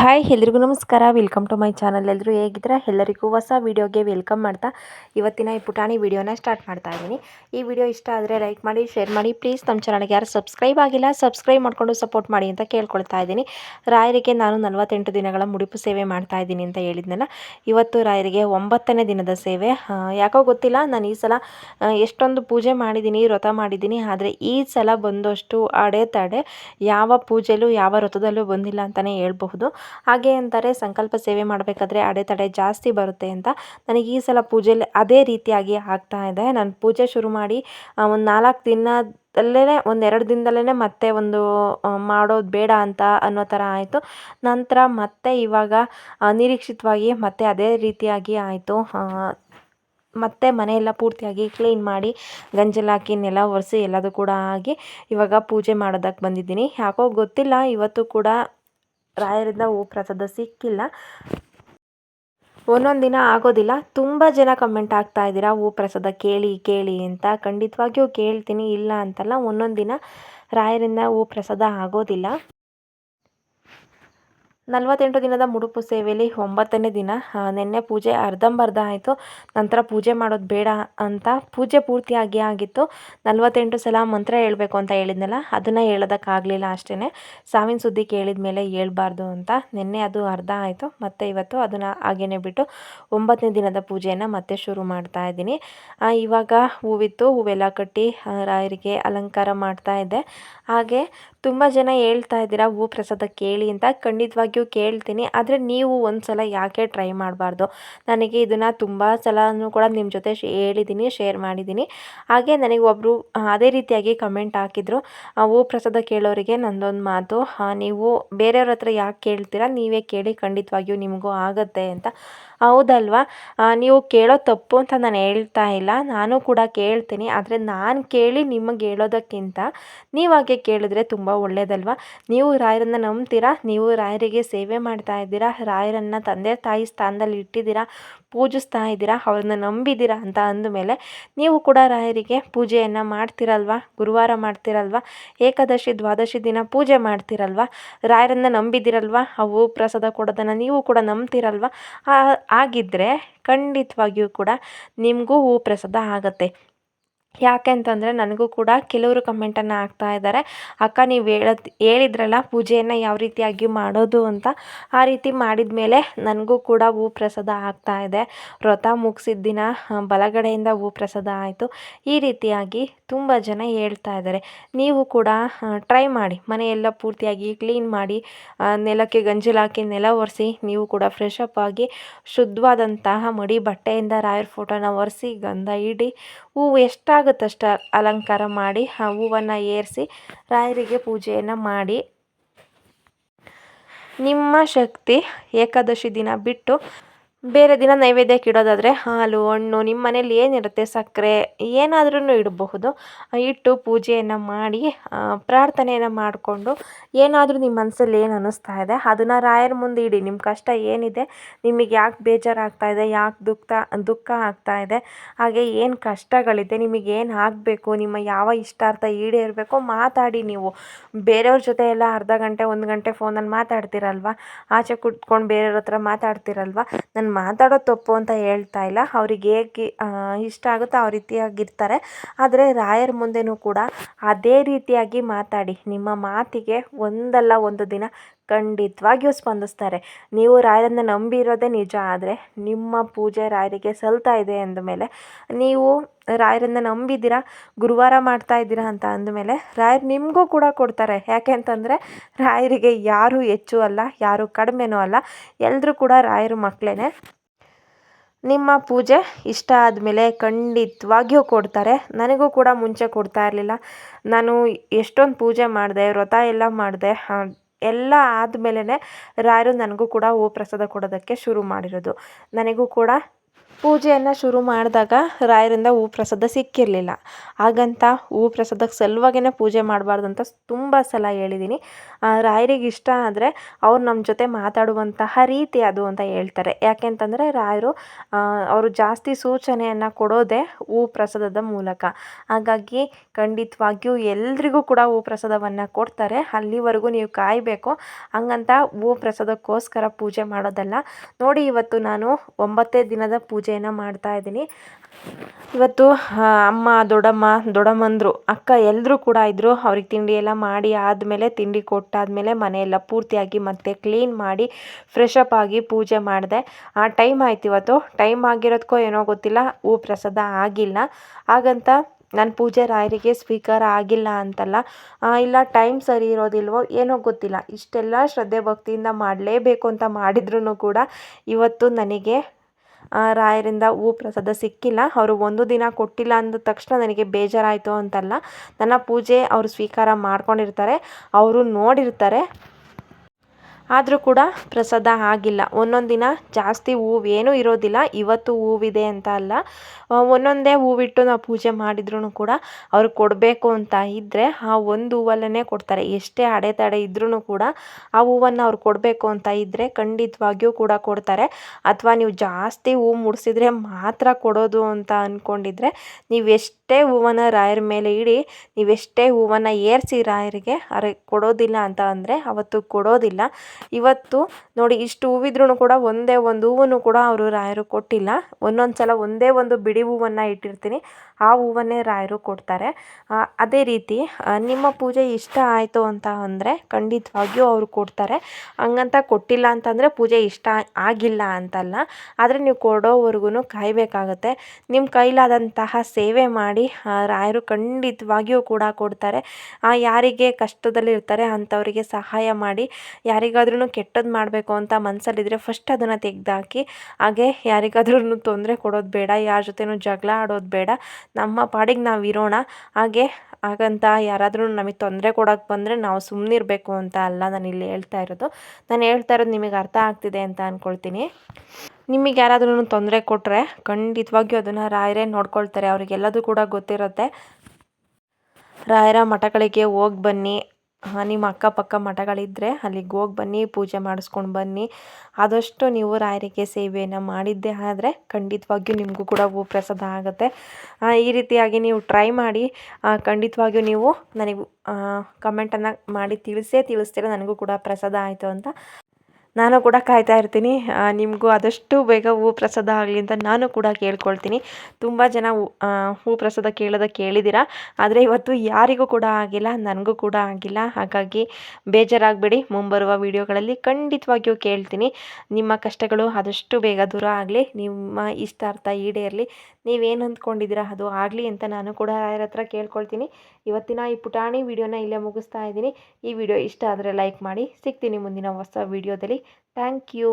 Hi ಎಲ್ರಿಗೂ ನಮಸ್ಕಾರ. Welcome to my channel ಎಲ್ಲರೂ ಹೇಗಿದ್ರೆ ಎಲ್ಲರಿಗೂ ಹೊಸ ವೀಡಿಯೋಗೆ ವೆಲ್ಕಮ್ ಮಾಡ್ತಾ ಇವತ್ತಿನ ಈ ಪುಟಾಣಿ ವಿಡಿಯೋನ ಸ್ಟಾರ್ಟ್ ಮಾಡ್ತಾ ಇದ್ದೀನಿ. ಈ ವಿಡಿಯೋ ಇಷ್ಟ ಆದರೆ ಲೈಕ್ ಮಾಡಿ ಶೇರ್ ಮಾಡಿ. ಪ್ಲೀಸ್ ನಮ್ಮ ಚಾನಲ್ಗೆ ಯಾರು ಸಬ್ಸ್ಕ್ರೈಬ್ ಆಗಿಲ್ಲ ಸಬ್ಸ್ಕ್ರೈಬ್ ಮಾಡ್ಕೊಂಡು ಸಪೋರ್ಟ್ ಮಾಡಿ ಅಂತ ಕೇಳ್ಕೊಳ್ತಾ ಇದ್ದೀನಿ. ರಾಯರಿಗೆ ನಾನು ನಲವತ್ತೆಂಟು ದಿನಗಳ ಮುಡಿಪು ಸೇವೆ ಮಾಡ್ತಾ ಇದ್ದೀನಿ ಅಂತ ಹೇಳಿದ್ನಲ್ಲ. ಇವತ್ತು ರಾಯರಿಗೆ ಒಂಬತ್ತನೇ ದಿನದ ಸೇವೆ. ಯಾಕೋ ಗೊತ್ತಿಲ್ಲ. ನಾನು ಈ ಸಲ ಎಷ್ಟೊಂದು ಪೂಜೆ ಮಾಡಿದ್ದೀನಿ, ವ್ರತ ಮಾಡಿದ್ದೀನಿ. ಆದರೆ ಈ ಸಲ ಬಂದಷ್ಟು ಅಡೆತಡೆ. ಯಾವ ಪೂಜೆಲೂ ಯಾವ ವ್ರತದಲ್ಲೂ ಬಂದಿಲ್ಲ ಅಂತಲೇ ಹೇಳ್ಬಹುದು. ಹಾಗೆ ಅಂತಾರೆ, ಸಂಕಲ್ಪ ಸೇವೆ ಮಾಡಬೇಕಾದ್ರೆ ಅಡೆತಡೆ ಜಾಸ್ತಿ ಬರುತ್ತೆ ಅಂತ. ನನಗೆ ಈ ಸಲ ಪೂಜೆಲಿ ಅದೇ ರೀತಿಯಾಗಿ ಆಗ್ತಾ ಇದೆ. ನಾನು ಪೂಜೆ ಶುರು ಮಾಡಿ ಒಂದು ನಾಲ್ಕು ದಿನದಲ್ಲೇ, ಒಂದು ಎರಡು ದಿನದಲ್ಲೇ ಮತ್ತೆ ಒಂದು ಮಾಡೋದು ಬೇಡ ಅಂತ ಅನ್ನೋ ಥರ ಆಯಿತು. ನಂತರ ಮತ್ತೆ ಇವಾಗ ಅನಿರೀಕ್ಷಿತವಾಗಿ ನಿರೀಕ್ಷಿತವಾಗಿ ಮತ್ತೆ ಅದೇ ರೀತಿಯಾಗಿ ಆಯಿತು. ಮತ್ತೆ ಮನೆಯೆಲ್ಲ ಪೂರ್ತಿಯಾಗಿ ಕ್ಲೀನ್ ಮಾಡಿ ಗಂಜಲ ಹಾಕಿ, ನೆಲ ಒರೆಸಿ ಎಲ್ಲದೂ ಕೂಡ ಆಗಿ ಇವಾಗ ಪೂಜೆ ಮಾಡೋದಕ್ಕೆ ಬಂದಿದ್ದೀನಿ. ಯಾಕೋ ಗೊತ್ತಿಲ್ಲ, ಇವತ್ತು ಕೂಡ ರಾಯರಿಂದ ಹೂ ಪ್ರಸಾದ ಸಿಕ್ಕಿಲ್ಲ. ಒಂದೊಂದು ದಿನ ಆಗೋದಿಲ್ಲ. ತುಂಬ ಜನ ಕಮೆಂಟ್ ಆಗ್ತಾ ಇದ್ದೀರಾ ಹೂ ಪ್ರಸಾದ ಕೇಳಿ ಕೇಳಿ ಅಂತ. ಖಂಡಿತವಾಗಿಯೂ ಕೇಳ್ತೀನಿ, ಇಲ್ಲ ಅಂತಲ್ಲ, ಒಂದೊಂದು ದಿನ ರಾಯರಿಂದ ಹೂ ಪ್ರಸಾದ ಆಗೋದಿಲ್ಲ. ನಲವತ್ತೆಂಟು ದಿನದ ಮುಡುಪು ಸೇವೆಯಲ್ಲಿ ಒಂಬತ್ತನೇ ದಿನ ನಿನ್ನೆ ಪೂಜೆ ಅರ್ಧಂಬರ್ಧ ಆಯಿತು. ನಂತರ ಪೂಜೆ ಮಾಡೋದು ಬೇಡ ಅಂತ ಪೂಜೆ ಪೂರ್ತಿಯಾಗಿ ಆಗಿತ್ತು. ನಲವತ್ತೆಂಟು ಸಲ ಮಂತ್ರ ಹೇಳಬೇಕು ಅಂತ ಹೇಳಿದ್ನಲ್ಲ, ಅದನ್ನು ಹೇಳೋದಕ್ಕಾಗಲಿಲ್ಲ ಅಷ್ಟೇ ಸಾವಿನ ಸುದ್ದಿ ಕೇಳಿದ ಮೇಲೆ ಹೇಳ್ಬಾರ್ದು ಅಂತ ನಿನ್ನೆ ಅದು ಅರ್ಧ ಆಯಿತು. ಮತ್ತು ಇವತ್ತು ಅದನ್ನು ಹಾಗೇ ಬಿಟ್ಟು ಒಂಬತ್ತನೇ ದಿನದ ಪೂಜೆಯನ್ನು ಮತ್ತೆ ಶುರು ಮಾಡ್ತಾ ಇದ್ದೀನಿ. ಇವಾಗ ಹೂವಿತ್ತು, ಹೂವೆಲ್ಲ ಕಟ್ಟಿ ರಾಯರಿಗೆ ಅಲಂಕಾರ ಮಾಡ್ತಾ ಇದ್ದೆ. ಹಾಗೆ ತುಂಬ ಜನ ಹೇಳ್ತಾ ಇದ್ದೀರಾ ಹೂ ಪ್ರಸಾದ ಕೇಳಿ ಅಂತ. ಖಂಡಿತವಾಗಿಯೂ ಕೇಳ್ತೀನಿ. ಆದರೆ ನೀವು ಒಂದು ಸಲ ಯಾಕೆ ಟ್ರೈ ಮಾಡಬಾರ್ದು? ನನಗೆ ಇದನ್ನು ತುಂಬ ಸಲನೂ ಕೂಡ ನಿಮ್ಮ ಜೊತೆ ಹೇಳಿದ್ದೀನಿ, ಶೇರ್ ಮಾಡಿದ್ದೀನಿ. ಹಾಗೆ ನನಗೆ ಒಬ್ಬರು ಅದೇ ರೀತಿಯಾಗಿ ಕಮೆಂಟ್ ಹಾಕಿದ್ರು. ಹೂ ಪ್ರಸಾದ ಕೇಳೋರಿಗೆ ನಂದೊಂದು ಮಾತು ನೀವು ಬೇರೆಯವ್ರ ಹತ್ರ ಯಾಕೆ ಕೇಳ್ತೀರಾ? ನೀವೇ ಕೇಳಿ ಖಂಡಿತವಾಗಿಯೂ ನಿಮಗೂ ಆಗುತ್ತೆ ಅಂತ. ಹೌದಲ್ವಾ? ನೀವು ಕೇಳೋ ತಪ್ಪು ಅಂತ ನಾನು ಹೇಳ್ತಾ ಇಲ್ಲ. ನಾನು ಕೂಡ ಕೇಳ್ತೀನಿ. ಆದರೆ ನಾನು ಕೇಳಿ ನಿಮಗೆ ಹೇಳೋದಕ್ಕಿಂತ ನೀವು ಹಾಗೆ ಕೇಳಿದ್ರೆ ತುಂಬ ಒಳ್ಳೆಯದಲ್ವಾ ನೀವು ರಾಯರನ್ನು ನಂಬ್ತೀರಾ? ನೀವು ರಾಯರಿಗೆ ಸೇವೆ ಮಾಡ್ತಾ ಇದ್ದೀರಾ? ರಾಯರನ್ನು ತಂದೆ ತಾಯಿ ಸ್ಥಾನದಲ್ಲಿ ಇಟ್ಟಿದ್ದೀರಾ? ಪೂಜಿಸ್ತಾ ಇದ್ದೀರಾ? ಅವ್ರನ್ನ ನಂಬಿದ್ದೀರಾ ಅಂತ ಅಂದಮೇಲೆ ನೀವು ಕೂಡ ರಾಯರಿಗೆ ಪೂಜೆಯನ್ನು ಮಾಡ್ತಿರಲ್ವಾ? ಗುರುವಾರ ಮಾಡ್ತಿರಲ್ವಾ? ಏಕಾದಶಿ, ದ್ವಾದಶಿ ದಿನ ಪೂಜೆ ಮಾಡ್ತಿರಲ್ವಾ? ರಾಯರನ್ನು ನಂಬಿದ್ದೀರಲ್ವಾ? ಅವು ಪ್ರಸಾದ ಕೊಡೋದನ್ನು ನೀವು ಕೂಡ ನಂಬ್ತಿರಲ್ವಾ? ಆಗಿದ್ದರೆ ಖಂಡಿತವಾಗಿಯೂ ಕೂಡ ನಿಮಗೂ ಹೂ ಪ್ರಸಾದ ಆಗತ್ತೆ. ಯಾಕೆ ಅಂತಂದರೆ ನನಗೂ ಕೂಡ ಕೆಲವರು ಕಮೆಂಟನ್ನು ಹಾಕ್ತಾ ಇದ್ದಾರೆ. ಅಕ್ಕ, ನೀವು ಹೇಳದ್, ಹೇಳಿದ್ರಲ್ಲ, ಪೂಜೆಯನ್ನು ಯಾವ ರೀತಿಯಾಗಿ ಮಾಡೋದು ಅಂತ. ಆ ರೀತಿ ಮಾಡಿದ ಮೇಲೆ ನನಗೂ ಕೂಡ ಹೂ ಪ್ರಸಾದ ಆಗ್ತಾ ಇದೆ. ವ್ರತ ಮುಗಿಸಿದ ದಿನ ಬಲಗಡೆಯಿಂದ ಹೂ ಪ್ರಸಾದ ಆಯಿತು. ಈ ರೀತಿಯಾಗಿ ತುಂಬ ಜನ ಹೇಳ್ತಾ ಇದ್ದಾರೆ. ನೀವು ಕೂಡ ಟ್ರೈ ಮಾಡಿ. ಮನೆಯೆಲ್ಲ ಪೂರ್ತಿಯಾಗಿ ಕ್ಲೀನ್ ಮಾಡಿ ನೆಲಕ್ಕೆ ಗಂಜಲಾಕಿ ನೆಲ ಒರೆಸಿ, ನೀವು ಕೂಡ ಫ್ರೆಶ್ ಆಗಿ ಶುದ್ಧವಾದಂತಹ ಮಡಿ ಬಟ್ಟೆಯಿಂದ ರಾಯರ ಫೋಟೋನ ಒರೆಸಿ, ಗಂಧ ಇಡಿ ಹೂವು ಎಷ್ಟಾಗುತ್ತಷ್ಟು ಅಲಂಕಾರ ಮಾಡಿ ಆ ಹೂವನ್ನು ಏರಿಸಿ ರಾಯರಿಗೆ ಪೂಜೆಯನ್ನು ಮಾಡಿ. ನಿಮ್ಮ ಶಕ್ತಿ ಏಕಾದಶಿ ದಿನ ಬಿಟ್ಟು ಬೇರೆ ದಿನ ನೈವೇದ್ಯಕ್ಕೆ ಇಡೋದಾದರೆ ಹಾಲು, ಹಣ್ಣು, ನಿಮ್ಮ ಮನೇಲಿ ಏನಿರುತ್ತೆ ಸಕ್ಕರೆ ಏನಾದ್ರೂ ಇಡಬಹುದು. ಇಟ್ಟು ಪೂಜೆಯನ್ನು ಮಾಡಿ ಪ್ರಾರ್ಥನೆಯನ್ನು ಮಾಡಿಕೊಂಡು ಏನಾದರೂ ನಿಮ್ಮ ಮನಸ್ಸಲ್ಲಿ ಏನು ಅನ್ನಿಸ್ತಾ ಇದೆ, ಅದನ್ನು ರಾಯರ ಮುಂದೆ ಇಡಿ. ನಿಮ್ಮ ಕಷ್ಟ ಏನಿದೆ, ನಿಮಗೆ ಯಾಕೆ ಬೇಜಾರಾಗ್ತಾ ಇದೆ, ಯಾಕೆ ದುಃಖ ದುಃಖ ಆಗ್ತಾ ಇದೆ, ಹಾಗೆ ಏನು ಕಷ್ಟಗಳಿದೆ, ನಿಮಗೆ ಏನು ಆಗಬೇಕು, ನಿಮ್ಮ ಯಾವ ಇಷ್ಟಾರ್ಥ ಈಡೇರಬೇಕೋ ಮಾತಾಡಿ ನೀವು. ಬೇರೆಯವ್ರ ಜೊತೆ ಎಲ್ಲ ಅರ್ಧ ಗಂಟೆ, ಒಂದು ಗಂಟೆ ಫೋನಲ್ಲಿ ಮಾತಾಡ್ತಿರಲ್ವ? ಆಚೆ ಕುತ್ಕೊಂಡು ಬೇರೆಯವ್ರ ಹತ್ರ ಮಾತಾಡ್ತಿರಲ್ವ? ನಾನು ಮಾತಾಡೋದು ತಪ್ಪು ಅಂತ ಹೇಳ್ತಾ ಇಲ್ಲ. ಅವ್ರಿಗೆ ಹೇಗೆ ಇಷ್ಟ ಆಗುತ್ತೋ ಆ ರೀತಿಯಾಗಿರ್ತಾರೆ. ಆದರೆ ರಾಯರ ಮುಂದೆನೂ ಕೂಡ ಅದೇ ರೀತಿಯಾಗಿ ಮಾತಾಡಿ. ನಿಮ್ಮ ಮಾತಿಗೆ ಒಂದಲ್ಲ ಒಂದು ದಿನ ಖಂಡಿತವಾಗಿಯೂ ಸ್ಪಂದಿಸ್ತಾರೆ. ನೀವು ರಾಯರನ್ನು ನಂಬಿರೋದೇ ನಿಜ, ಆದರೆ ನಿಮ್ಮ ಪೂಜೆ ರಾಯರಿಗೆ ಸಲ್ತಾ ಇದೆ ಅಂದಮೇಲೆ ನೀವು ರಾಯರನ್ನು ನಂಬಿದ್ದೀರಾ, ಗುರುವಾರ ಮಾಡ್ತಾ ಇದ್ದೀರಾ ಅಂತ ಅಂದಮೇಲೆ ರಾಯರು ನಿಮಗೂ ಕೂಡ ಕೊಡ್ತಾರೆ. ಯಾಕೆ ಅಂತಂದರೆ ರಾಯರಿಗೆ ಯಾರೂ ಹೆಚ್ಚು ಅಲ್ಲ, ಯಾರು ಕಡಿಮೆನೂ ಅಲ್ಲ ಎಲ್ಲರೂ ಕೂಡ ರಾಯರ ಮಕ್ಕಳೇ ನಿಮ್ಮ ಪೂಜೆ ಇಷ್ಟ ಆದಮೇಲೆ ಖಂಡಿತವಾಗಿಯೂ ಕೊಡ್ತಾರೆ. ನನಗೂ ಕೂಡ ಮುಂಚೆ ಕೊಡ್ತಾ ಇರಲಿಲ್ಲ. ನಾನು ಎಷ್ಟೊಂದು ಪೂಜೆ ಮಾಡಿದೆ, ವ್ರತ ಎಲ್ಲ ಮಾಡಿದೆ ಎಲ್ಲ ಆದ್ಮೇಲೆ ರಾಯರು ನನಗೂ ಕೂಡ ಹೂ ಪ್ರಸಾದ ಕೊಡೋದಕ್ಕೆ ಶುರು ಮಾಡಿರೋದು. ನನಗೂ ಕೂಡ ಪೂಜೆಯನ್ನು ಶುರು ಮಾಡಿದಾಗ ರಾಯರಿಂದ ಹೂ ಪ್ರಸಾದ ಸಿಕ್ಕಿರಲಿಲ್ಲ. ಹಾಗಂತ ಹೂ ಪ್ರಸಾದಕ್ಕೆ ಸಲುವಾಗೇ ಪೂಜೆ ಮಾಡಬಾರ್ದು ಅಂತ ತುಂಬ ಸಲ ಹೇಳಿದ್ದೀನಿ ರಾಯರಿಗೆ ಇಷ್ಟ ಆದರೆ ಅವ್ರು ನಮ್ಮ ಜೊತೆ ಮಾತಾಡುವಂತಹ ರೀತಿ ಅದು ಅಂತ ಹೇಳ್ತಾರೆ. ಯಾಕೆಂತಂದರೆ ರಾಯರು ಅವರು ಜಾಸ್ತಿ ಸೂಚನೆಯನ್ನು ಕೊಡೋದೇ ಹೂ ಪ್ರಸಾದದ ಮೂಲಕ. ಹಾಗಾಗಿ ಖಂಡಿತವಾಗಿಯೂ ಎಲ್ರಿಗೂ ಕೂಡ ಹೂ ಪ್ರಸಾದವನ್ನು ಕೊಡ್ತಾರೆ. ಅಲ್ಲಿವರೆಗೂ ನೀವು ಕಾಯಬೇಕು. ಹಂಗಂತ ಹೂ ಪ್ರಸಾದಕ್ಕೋಸ್ಕರ ಪೂಜೆ ಮಾಡೋದಲ್ಲ. ನೋಡಿ ಇವತ್ತು ನಾನು ಒಂಬತ್ತೇ ದಿನದ ಪೂಜೆಯನ್ನು ಮಾಡ್ತಾ ಇದ್ದೀನಿ. ಇವತ್ತು ಅಮ್ಮ, ದೊಡ್ಡಮ್ಮ, ದೊಡ್ಡಮ್ಮಂದರು, ಅಕ್ಕ ಎಲ್ಲರೂ ಕೂಡ ಇದ್ದರು ಅವ್ರಿಗೆ ತಿಂಡಿ ಎಲ್ಲ ಮಾಡಿ ಆದಮೇಲೆ, ತಿಂಡಿ ಕೊಟ್ಟಾದಮೇಲೆ ಮನೆಯೆಲ್ಲ ಪೂರ್ತಿಯಾಗಿ ಮತ್ತೆ ಕ್ಲೀನ್ ಮಾಡಿ ಫ್ರೆಶ್ ಅಪ್ ಆಗಿ ಪೂಜೆ ಮಾಡಿದೆ. ಆ ಟೈಮ್ ಆಯ್ತು ಇವತ್ತು. ಟೈಮ್ ಆಗಿರೋದಕ್ಕೋ ಏನೋ ಗೊತ್ತಿಲ್ಲ. ಹೂ ಪ್ರಸಾದ ಆಗಿಲ್ಲ. ಹಾಗಂತ ನನ್ನ ಪೂಜೆ ರಾಯರಿಗೆ ಸ್ವೀಕಾರ ಆಗಿಲ್ಲ ಅಂತಲ್ಲ. ಇಲ್ಲ ಟೈಮ್ ಸರಿ ಇರೋದಿಲ್ವೋ ಏನೋ ಗೊತ್ತಿಲ್ಲ. ಇಷ್ಟೆಲ್ಲ ಶ್ರದ್ಧೆ ಭಕ್ತಿಯಿಂದ ಮಾಡಲೇಬೇಕು ಅಂತ ಮಾಡಿದ್ರೂ ಕೂಡ ಇವತ್ತು ನನಗೆ ರಾಯರಿಂದ ಹೂ ಪ್ರಸಾದ ಸಿಕ್ಕಿಲ್ಲ. ಅವರು ಒಂದು ದಿನ ಕೊಟ್ಟಿಲ್ಲ ಅಂದ ತಕ್ಷಣ ನನಗೆ ಬೇಜಾರಾಯಿತು ಅಂತಲ್ಲ. ನನ್ನ ಪೂಜೆ ಅವರು ಸ್ವೀಕಾರ ಮಾಡ್ಕೊಂಡಿರ್ತಾರೆ. ಅವರು ನೋಡಿರ್ತಾರೆ. ಆದರೂ ಕೂಡ ಪ್ರಸಾದ ಆಗಿಲ್ಲ. ಒಂದೊಂದು ದಿನ ಜಾಸ್ತಿ ಹೂವೇನೂ ಇರೋದಿಲ್ಲ. ಇವತ್ತು ಹೂವಿದೆ ಅಂತ ಅಲ್ಲ. ಒಂದೊಂದೇ ಹೂವಿಟ್ಟು ನಾವು ಪೂಜೆ ಮಾಡಿದ್ರೂ ಕೂಡ ಅವ್ರಿಗೆ ಕೊಡಬೇಕು ಅಂತ ಇದ್ದರೆ ಆ ಒಂದು ಹೂವಲ್ಲೇ ಕೊಡ್ತಾರೆ. ಎಷ್ಟೇ ಅಡೆತಡೆ ಇದ್ರೂ ಕೂಡ ಆ ಹೂವನ್ನು ಅವ್ರು ಕೊಡಬೇಕು ಅಂತ ಇದ್ದರೆ ಖಂಡಿತವಾಗಿಯೂ ಕೂಡ ಕೊಡ್ತಾರೆ. ಅಥವಾ ನೀವು ಜಾಸ್ತಿ ಹೂವು ಮುಡಿಸಿದ್ರೆ ಮಾತ್ರ ಕೊಡೋದು ಅಂತ ಅಂದ್ಕೊಂಡಿದ್ರೆ ನೀವು ಎಷ್ಟೇ ಹೂವನ್ನು ರಾಯರ ಮೇಲೆ ಇಡಿ ನೀವೆಷ್ಟೇ ಹೂವನ್ನು ಏರಿಸಿ ರಾಯರಿಗೆ ಅರೆ ಕೊಡೋದಿಲ್ಲ ಅಂತ ಅಂದರೆ ಅವತ್ತು ಕೊಡೋದಿಲ್ಲ. ಇವತ್ತು ನೋಡಿ ಇಷ್ಟು ಹೂವಿದ್ರೂ ಕೂಡ ಒಂದೇ ಒಂದು ಹೂವನ್ನು ಕೂಡ ಅವರು ರಾಯರು ಕೊಟ್ಟಿಲ್ಲ. ಒಂದೊಂದು ಸಲ ಒಂದೇ ಒಂದು ಬಿಡಿ ಹೂವನ್ನು ಇಟ್ಟಿರ್ತೀನಿ. ಆ ಹೂವನ್ನೇ ರಾಯರು ಕೊಡ್ತಾರೆ. ಅದೇ ರೀತಿ ನಿಮ್ಮ ಪೂಜೆ ಇಷ್ಟ ಆಯಿತು ಅಂತ ಅಂದರೆ ಖಂಡಿತವಾಗಿಯೂ ಅವರು ಕೊಡ್ತಾರೆ. ಹಂಗಂತ ಕೊಟ್ಟಿಲ್ಲ ಅಂತಂದರೆ ಪೂಜೆ ಇಷ್ಟ ಆಗಿಲ್ಲ ಅಂತಲ್ಲ. ಆದರೆ ನೀವು ಕೊಡೋವರೆಗೂ ಕಾಯಬೇಕಾಗತ್ತೆ. ನಿಮ್ಮ ಕೈಲಾದಂತಹ ಸೇವೆ ಮಾಡಿ ರಾಯರು ಖಂಡಿತವಾಗಿಯೂ ಕೂಡ ಕೊಡ್ತಾರೆ. ಯಾರಿಗೆ ಕಷ್ಟದಲ್ಲಿರ್ತಾರೆ ಅಂಥವರಿಗೆ ಸಹಾಯ ಮಾಡಿ, ಯಾರಿಗಾದ್ರೂ ಕೆಟ್ಟದ್ದು ಮಾಡಬೇಕು ಅಂತ ಮನಸ್ಸಲ್ಲಿದ್ದರೆ ಫಸ್ಟ್ ಅದನ್ನು ತೆಗೆದಾಕಿ, ಹಾಗೆ ಯಾರಿಗಾದ್ರೂ ತೊಂದರೆ ಕೊಡೋದು ಬೇಡ, ಯಾರ ಜೊತೆನೂ ಜಗಳ ಆಡೋದು ಬೇಡ. ನಮ್ಮ ಪಾಡಿಗೆ ನಾವು ಇರೋಣ. ಹಾಗೆ ಹಾಗಂತ ಯಾರಾದರೂ ನಮಗೆ ತೊಂದರೆ ಕೊಡೋಕ್ಕೆ ಬಂದರೆ ನಾವು ಸುಮ್ಮನಿರಬೇಕು ಅಂತ ಅಲ್ಲ ನಾನು ಇಲ್ಲಿ ಹೇಳ್ತಾ ಇರೋದು. ನಾನು ಹೇಳ್ತಾ ಇರೋದು ನಿಮಗೆ ಅರ್ಥ ಆಗ್ತಿದೆ ಅಂತ ಅಂದ್ಕೊಳ್ತೀನಿ ನಿಮಗೆ ಯಾರಾದ್ರೂ ತೊಂದರೆ ಕೊಟ್ಟರೆ ಖಂಡಿತವಾಗಿಯೂ ಅದನ್ನು ರಾಯರೇ ನೋಡ್ಕೊಳ್ತಾರೆ. ಅವ್ರಿಗೆಲ್ಲದೂ ಕೂಡ ಗೊತ್ತಿರುತ್ತೆ. ರಾಯರ ಮಠಗಳಿಗೆ ಹೋಗಿ ಬನ್ನಿ. ನಿಮ್ಮ ಅಕ್ಕಪಕ್ಕ ಮಠಗಳಿದ್ದರೆ ಅಲ್ಲಿಗೆ ಹೋಗಿ ಬನ್ನಿ, ಪೂಜೆ ಮಾಡಿಸ್ಕೊಂಡು ಬನ್ನಿ. ಆದಷ್ಟು ನೀವು ರಾಯರಿಗೆ ಸೇವೆಯನ್ನು ಮಾಡಿದ್ದೇ ಆದರೆ ಖಂಡಿತವಾಗಿಯೂ ನಿಮಗೂ ಕೂಡ ಹೂ ಪ್ರಸಾದ ಆಗುತ್ತೆ. ಈ ರೀತಿಯಾಗಿ ನೀವು ಟ್ರೈ ಮಾಡಿ. ಖಂಡಿತವಾಗಿಯೂ ನೀವು ನನಗೆ ಕಮೆಂಟನ್ನು ಮಾಡಿ ತಿಳಿಸೇ ತಿಳಿಸ್ತೀರ, ನನಗೂ ಕೂಡ ಪ್ರಸಾದ ಆಯಿತು ಅಂತ. ನಾನು ಕೂಡ ಕಾಯ್ತಾ ಇರ್ತೀನಿ. ನಿಮಗೂ ಆದಷ್ಟು ಬೇಗ ಹೂ ಪ್ರಸಾದ ಆಗಲಿ ಅಂತ ನಾನು ಕೂಡ ಕೇಳ್ಕೊಳ್ತೀನಿ. ತುಂಬ ಜನ ಹೂ ಪ್ರಸಾದ ಕೇಳೋದ ಕೇಳಿದ್ದೀರಾ? ಆದರೆ ಇವತ್ತು ಯಾರಿಗೂ ಕೂಡ ಆಗಿಲ್ಲ, ನನಗೂ ಕೂಡ ಆಗಿಲ್ಲ. ಹಾಗಾಗಿ ಬೇಜಾರಾಗಬೇಡಿ. ಮುಂಬರುವ ವಿಡಿಯೋಗಳಲ್ಲಿ ಖಂಡಿತವಾಗಿಯೂ ಕೇಳ್ತೀನಿ. ನಿಮ್ಮ ಕಷ್ಟಗಳು ಆದಷ್ಟು ಬೇಗ ದೂರ ಆಗಲಿ. ನಿಮ್ಮ ಇಷ್ಟಾರ್ಥ ಈಡೇರಲಿ. ನೀವೇನು ಅಂದ್ಕೊಂಡಿದ್ದೀರಾ ಅದು ಆಗಲಿ ಅಂತ ನಾನು ಕೂಡ ಯಾರ ಹತ್ರ ಕೇಳ್ಕೊಳ್ತೀನಿ. ಇವತ್ತಿನ ಈ ಪುಟಾಣಿ ವಿಡಿಯೋನ ಇಲ್ಲೇ ಮುಗಿಸ್ತಾ ಇದ್ದೀನಿ. ಈ ವಿಡಿಯೋ ಇಷ್ಟ ಆದರೆ ಲೈಕ್ ಮಾಡಿ. ಸಿಗ್ತೀನಿ ಮುಂದಿನ ಹೊಸ ವಿಡಿಯೋದಲ್ಲಿ. Thank you